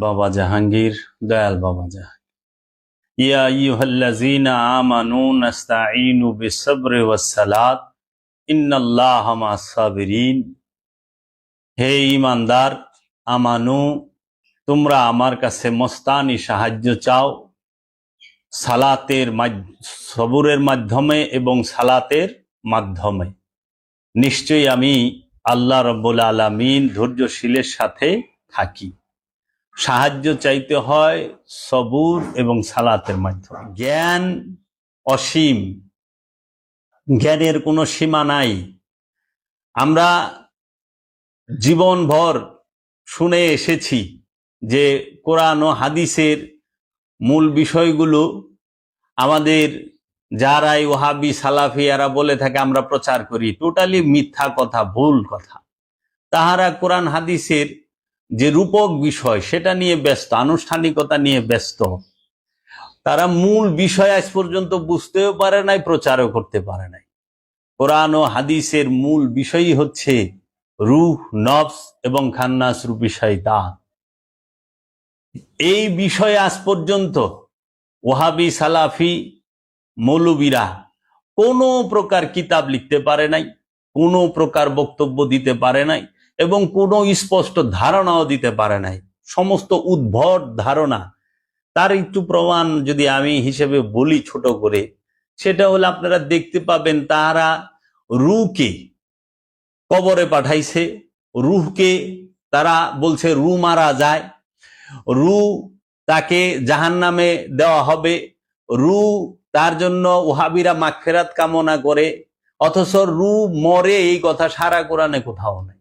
বাবা জাহাঙ্গীর, দয়াল বাবা জাহাঙ্গীর। ইয়া আমানু মা'আস-সাবিরিন হে ঈমানদার, আমানু, তোমরা আমার কাছে মস্তানি সাহায্য চাও। সালাতের সবুরের মাধ্যমে এবং সালাতের মাধ্যমে। নিশ্চয়ই আমি আল্লাহ রব্বুল আলামিন ধৈর্যশীলের সাথে থাকি। সাহায্য চাইতে হয় সবুর এবং সালাতের মাধ্যমে। জ্ঞান অসীম। জ্ঞানের কোনো সীমা নাই। আমরা জীবনভর শুনে এসেছি যে কোরআন ও হাদিসের মূল বিষয়গুলো আমাদের যারাই ওহাবি সালাফি সালাফিয়ারা বলে থাকে, আমরা প্রচার করি। টোটালি মিথ্যা কথা, ভুল কথা। তাহারা কোরআন, হাদিসের যে রূপক বিষয়, সেটা নিয়ে ব্যস্ত, আনুষ্ঠানিকতা নিয়ে ব্যস্ত। তারা মূল বিষয় আজ পর্যন্ত বুঝতেও পারে নাই, প্রচারও করতে পারে নাই। কোরআন ও হাদিসের মূল বিষয়ই হচ্ছে রুহ, নফস এবং খান্নাস রূপী শয়তান। এই বিষয়ে আজ পর্যন্ত ওহাবি সালাফি, মৌলবীরা কোনো প্রকার কিতাব লিখতে পারে নাই, কোনো প্রকার বক্তব্য দিতে পারে নাই এবং কোনো স্পষ্ট ধারণাও দিতে পারে নাই। সমস্ত উদ্ভট ধারণা। তার একটু প্রমাণ যদি আমি হিসেবে বলি ছোট করে, সেটা হলো আপনারা দেখতে পাবেন তারা রুকে কবরে পাঠাইছে। রুহকে তারা বলছে রু মারা যায়। রু তাকে জাহান নামে দেওয়া হবে। রু তার জন্য ওহাবিরা মাগফেরাত কামনা করে। অথচ রু মরে এই কথা সারা কোরআনে কোথাও নাই।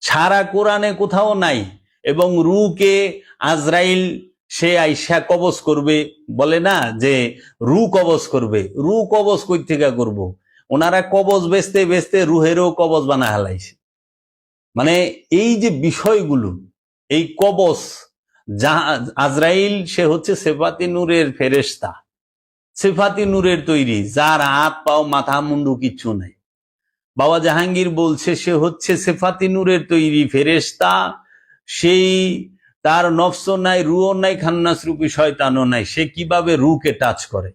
সারা কোরআনে কোথাও নাই এবং রুকে আজরাইল সে আইসা কবজ করবে, বলে না যে রু কবজ করবে। রু কবজ কই থেকে করব? ওনারা কবজ বেচতে বেচতে রুহেরও কবজ বানা হালাইছে। মানে এই যে বিষয়গুলো, এই কবজ জাহা- আজরাইল, সে হচ্ছে সেফাতি নূরের ফেরেশতা। সেফাতি নূরের তৈরি, যার হাত পাও, মাথা, মুন্ডু কিচ্ছু নাই। বাবা জাহাঙ্গীর বলছে, সে হচ্ছে সেফাতি নূরের তৈরি ফেরেশতা। সেই তার নফস নাই রুও নাই, খান্নাস রূপী শয়তানও নাই। সে কীভাবে রুকে টাচ করে?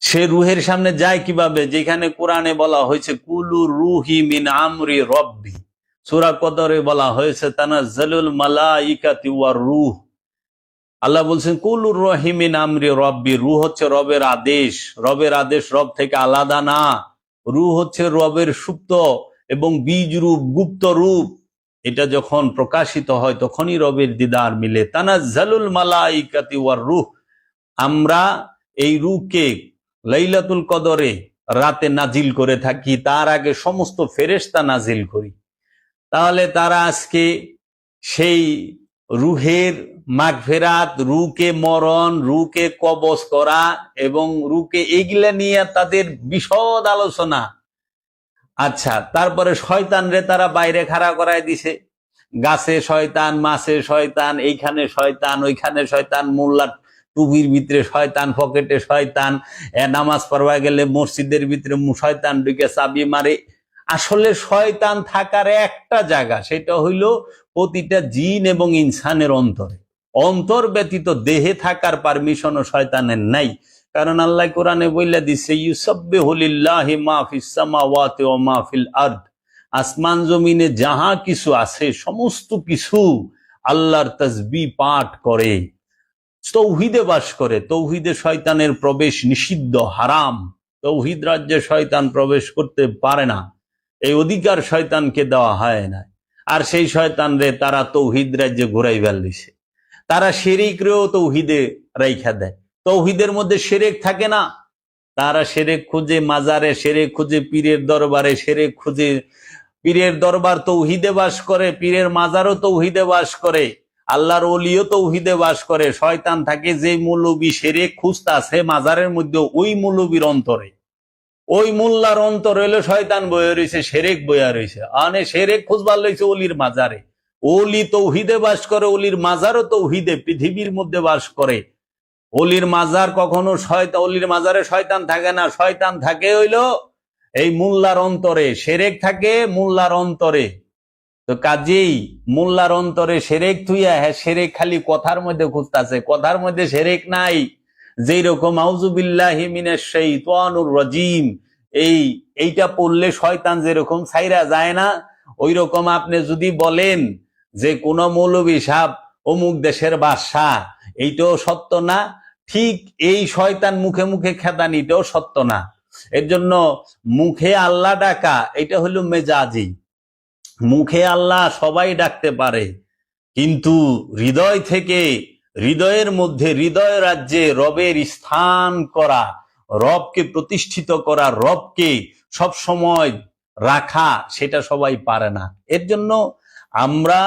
সে রুহের সামনে যায় কীভাবে? যেখানে কোরআনে বলা হয়েছে, কুলু রুহি মিন আমরি রব্বি। সূরা কদরে বলা হয়েছে, তানাজ্জালুল মালাইকাতি ওয়ার রুহ। আল্লাহ বলছেন কুলুর রহিমিন আমরি রব্বি। রু হচ্ছে রবের আদেশ। রবের আদেশ রব থেকে আলাদা না। রু হচ্ছে রবের সুপ্ত এবং বীজ রূপ, গুপ্ত রূপ। এটা যখন প্রকাশিত হয়, তখনই রবের দিদার মিলে। তানা তানাজ্জালুল মালাইকাতি ওয়ার রূহ। আমরা এই রুকে লাইলাতুল কদরে রাতে নাজিল করে থাকি, তার আগে সমস্ত ফেরেশতা নাজিল করি। তাহলে তারা আজকে সেই রুহের মাগফেরাত, রুকে মরণ, রুকে কবজ করা এবং রুকে এগুলা নিয়ে তাদের বিশদ আলোচনা। আচ্ছা তারপরে শয়তান রে তারা বাইরে খাড়া করায় দিছে। গাছে শয়তান, মাছে শয়তান, এইখানে শয়তান, ওইখানে শয়তান মোল্লার টুপির ভিতরে শয়তান, পকেটে শয়তান নামাজ পড়বা গেলে মসজিদের ভিতরে শয়তান ঢুকে চাবি মারে। আসলে শয়তান থাকার একটা জায়গা, সেটা হইল প্রতিটা জিন এবং ইনসানের অন্তরে। অন্তর ব্যতীত দেহে থাকার পারমিশন ও শয়তানের নাই। কারণ আল্লাহ কোরআনে বইলা দিছে ইউসাব্বে হলিল্লাহি মাহফিস সামাওয়াতি ওয়া মাহফিল আরদ। আসমান জমিনে যাহা কিছু আছে, সমস্ত কিছু আল্লাহর তসবি পাঠ করে। তৌহিদে বাস করে। তৌহিদে শয়তানের প্রবেশ নিষিদ্ধ, হারাম। তৌহিদ রাজ্যে শয়তান প্রবেশ করতে পারে না। এই অধিকার শয়তানকে দেওয়া হয় না। আর সেই শয়তান রে তারা তৌহিদ রাজ্যে ঘুরাই দিছে তারা শেরিকরেও তৌহিদে রাইখা দেয়। তৌহিদের মধ্যে সেরেক থাকে না। তারা সেরেক খুঁজে মাজারে সেরেক খুঁজে পীরের দরবারে সেরেক খুঁজে পীরের দরবার তৌহিদে বাস করে, পীরের মাজারও তৌহিদে বাস করে, আল্লাহর অলিও তৌহিদে বাস করে। শয়তান থাকে যে মৌলবী সেরেক খুঁজতাছে মাজারের মধ্যে, ওই মৌলবীর অন্তরে। ওই মোল্লার অন্তর হইল শয়তান বয়ে রয়েছে সেরেক বয়া রয়েছে আনে সেরেক খুঁজবার লইছে অলির মাজারে। অলি তৌহিদে বাস করে, অলির মাজারও তৌহিদে, পৃথিবীর মধ্যে বাস করে। অলির মাজার কখনো শয়তান অলির মাজারে শয়তান থাকে না। শয়তান থাকে হইল এই মোল্লার অন্তরে। সেরেক থাকে মোল্লার অন্তরে। তো কাজেই মোল্লার অন্তরে সেরেক থুইয়া হ্যাঁ সেরেক খালি কথার মধ্যে খুঁজতাছে। কথার মধ্যে সেরেক নাই। যেই রকম রাজিম এই, এইটা পড়লে শয়তান যেরকম ছাইরা যায় না ওই রকম আপনি যদি বলেন যে কোন মৌলবী সাহ অমুক দেশের বাদশাহ এইটাও সত্য না, ঠিক এই শয়তান মুখে মুখে খেদানিটাও সত্য না। এর জন্য মুখে আল্লাহ ডাকা, এটা হলো মেজাজি। মুখে আল্লাহ সবাই ডাকতে পারে, কিন্তু হৃদয় থেকে হৃদয়ের মধ্যে হৃদয় রাজ্যে রবের স্থান করা, রবকে প্রতিষ্ঠিত করা, রবকে সব সময় রাখা, সেটা সবাই পারে না। এর জন্য আমরা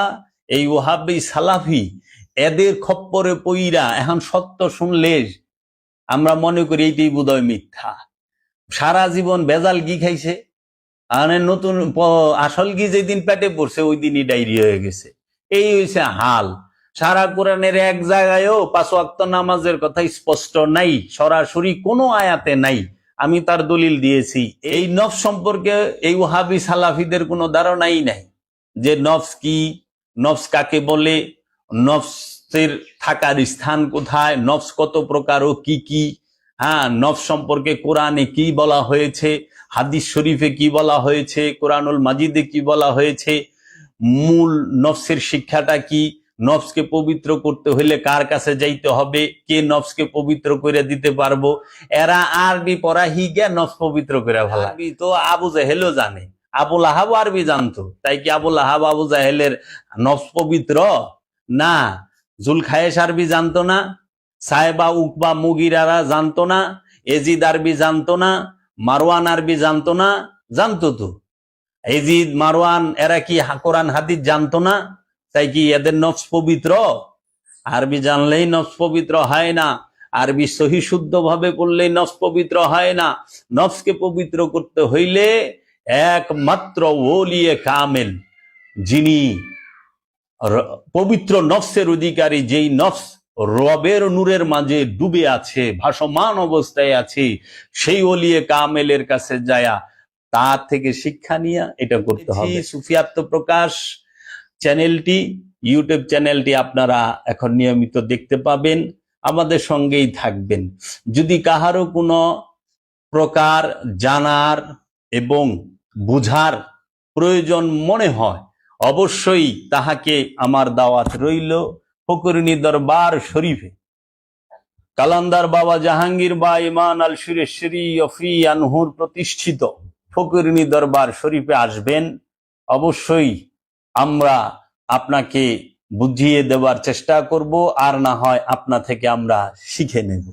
এই ওহাবি সালাফি এদের খপ্পরে পইরা এখন সত্য শুনলে আমরা মনে করি এইটাই বোধহয় মিথ্যা। সারা জীবন বেজাল গি খাইছে, আর নতুন আসল গি যেদিন পেটে পড়ছে ওই দিনই ডায়রি হয়ে গেছে। এই হয়েছে হাল। সারা কোরআনের এক জায়গায়ও পাঁচ ওয়াক্ত নামাজের কথা স্পষ্ট নাই, সরাসরি কোনো আয়াতে নাই। আমি তার দলিল দিয়েছি। এই নফস সম্পর্কে এই ওহাবি সালাফিদের কোনো ধারণাই নাই যে নফস কি, নফস কাকে বলে, নফসের থাকার স্থান কোথায়, নফস কত প্রকার ও কি কি হ্যাঁ নফস সম্পর্কে কোরআনে কি বলা হয়েছে, হাদিস শরীফে কি বলা হয়েছে, কোরআনুল মাজিদে কি বলা হয়েছে, মূল নফসের শিক্ষাটা কি নফসকে পবিত্র করতে হলে কার কাছে যাইতে হবে? কে নফসকে পবিত্র করে দিতে পারব? এরা আরবি পড়া হিগে নফস পবিত্র করে ভালো তো আবু জাহেলও জানে। আবুল আহাব আরবি জানতো। তাই কি আবুল আহাব আবু জাহেলের নফস পবিত্র? না। জুল খায়েশ আরবি জানতো না। সাহেবা উকবা, মুগিরারা জানতো না। এজিদ আরবি জানতো না। মারওয়ান আরবি জানতো না। জানতো তো। এজিদ, মারওয়ান, এরা কি কোরআন, হাদিস জানতো না? তাই কি এদের নফস পবিত্র? আরবি জানলেই নফস পবিত্র হয় না। আরবি সহি শুদ্ধ ভাবে পড়লেই নফস পবিত্র হয় না। নফসকে পবিত্র করতে হইলে একমাত্র ওলিয়ে কামেল যিনি পবিত্র নফসের অধিকারী যেই নফস রবের নূরের মাঝে ডুবে আছে ভাসমান অবস্থায় আছে সেই ওলিয়ে কামেলের কাছে যায়া তার থেকে শিক্ষা নিয়ে এটা করতে হবে। সুফিয়াত্ম প্রকাশ চ্যানেলটি ইউটিউব চ্যানেলটি আপনারা এখন নিয়মিত দেখতে পাবেন, আমাদের সঙ্গেই থাকবেন। যদি কাহারও কোনো প্রকার জানার এবং বুঝার প্রয়োজন মনে হয়, অবশ্যই তাহাকে আমার দাওয়াত রইল ফকরিনী দরবার শরীফে। কালান্দার বাবা জাহাঙ্গীর বা ইমান আল সুরেশ্বরী অফি আনহুর প্রতিষ্ঠিত ফকরিনী দরবার শরীফে আসবেন। অবশ্যই আমরা আপনাকে বুঝিয়ে দেওয়ার চেষ্টা করব, আর না হয় আপনা থেকে আমরা শিখে নেব।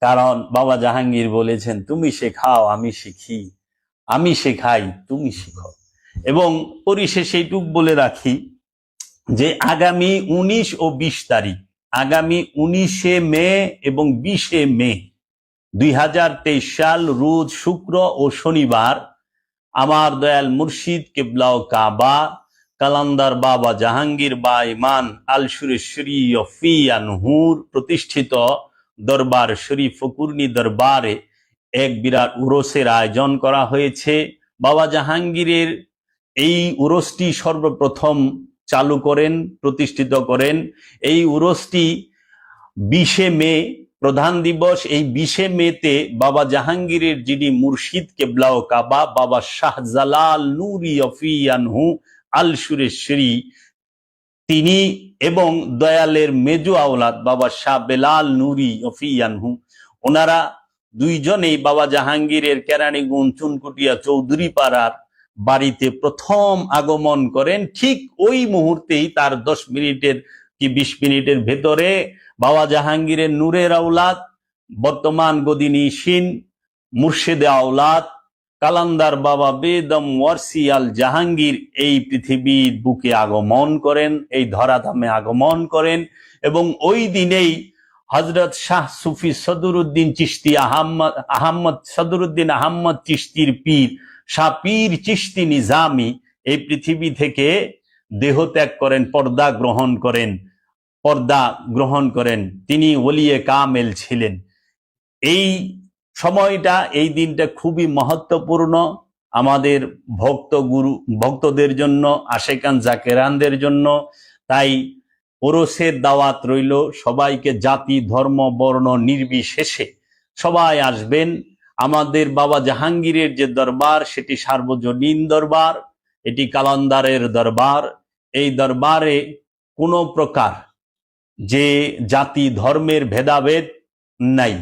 কারণ বাবা জাহাঙ্গীর বলেছেন, তুমি শেখাও, আমি শিখি। আমি শেখাই, তুমি শিখো। এবং পরিশেষে এইটুক বলে রাখি যে, আগামী উনিশ ও বিশ তারিখ, আগামী উনিশে মে এবং বিশে মে দুই হাজার তেইশ সাল, রোজ শুক্র ও শনিবার, আমার দয়াল মুর্শিদ কেবলাও কাবা কালান্দার বাবা জাহাঙ্গীর বা ইমান আল সুরেশ্বরী আনহুর প্রতিষ্ঠিত দরবার শরীফ ফকুরনি দরবারে এক বিরাট উরসের আয়োজন করা হয়েছে। বাবা জাহাঙ্গীরের এই উরসটি সর্বপ্রথম চালু করেন, প্রতিষ্ঠিত করেন। এই উরসটি বিশে মে প্রধান দিবস। এই বিশে মেতে বাবা জাহাঙ্গীরের যিনি মুর্শিদ কেবলাও কাবা, বাবা শাহজালাল নুরি অফিয়ানহু আল সুরেশ্বরী তিনি এবং দয়ালের মেজু আওলাদ বাবা শাহ বেলাল নুরি অফিয়ানহু ওনারা দুইজনেই বাবা জাহাঙ্গীরের কেরানীগুন চুনকুটিয়া চৌধুরী পাড়ার বাড়িতে প্রথম আগমন করেন। ঠিক ওই মুহূর্তেই তার দশ মিনিটের কি বিশ মিনিটের ভেতরে বাবা জাহাঙ্গীরের নূরের আওলাদ, বর্তমান গদিনী সিন মুর্শেদে আওলাদ কালান্দার বাবা বেদম ওয়ারসি আল জাহাঙ্গীর এই পৃথিবীর বুকে আগমন করেন, এই ধরাধামে আগমন করেন এবং ওই দিনেই হজরত শাহ সুফি সদরুদ্দিন চিস্তি আহম্মদ আহম্মদ সদরুদ্দিন আহম্মদ চিস্তির পীর, শাহ পীর চিস্তি নিজামি এই পৃথিবী থেকে দেহ ত্যাগ করেন, পর্দা গ্রহণ করেন, পর্দা গ্রহণ করেন। তিনি ওলিয়ে কামেল ছিলেন। এই সময়টা, এই দিনটা খুবই মহত্বপূর্ণ। আমাদের ভক্ত গুরু, ভক্তদের জন্য আশেকান জাকেরানদের জন্য। তাই ওরসের দাওয়াত রইল, সবাইকে জাতি, ধর্ম, বর্ণ নির্বিশেষে সবাই আসবেন। আমাদের বাবা জাহাঙ্গীরের যে দরবার, সেটি সার্বজনীন দরবার, এটি কালান্দারের দরবার। এই দরবারে কোনো প্রকার যে জাতি, ধর্মের ভেদাভেদ নাই।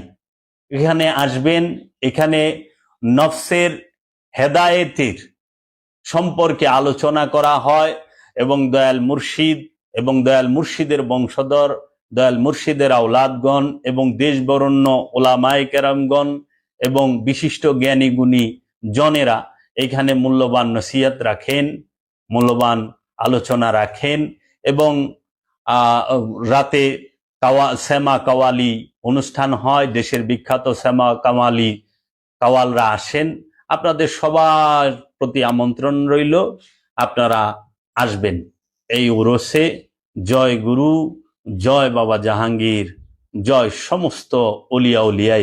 এখানে আসবেন, এখানে নফসের হেদায়েতের সম্পর্কে আলোচনা করা হয় এবং দয়াল মুর্শিদ এবং দয়াল মুর্শিদের বংশধর, দয়াল মুর্শিদের আওলাদগণ এবং দেশবরণ্য ওলামায় কেরামগণ এবং বিশিষ্ট জ্ঞানী গুণী জনেরা এখানে মূল্যবান নসিহত রাখেন, মূল্যবান আলোচনা রাখেন এবং রাতে কাওয়া শ্যামা কাওয়ালি অনুষ্ঠান হয়, দেশের বিখ্যাত শ্যামা কামালি কাওয়ালরা আসেন। আপনাদের সবার প্রতি আমন্ত্রণ রইল। আপনারা আসবেন এই ওরসে। জয় গুরু, জয় বাবা জাহাঙ্গীর, জয় সমস্ত অলিয়া উলিয়া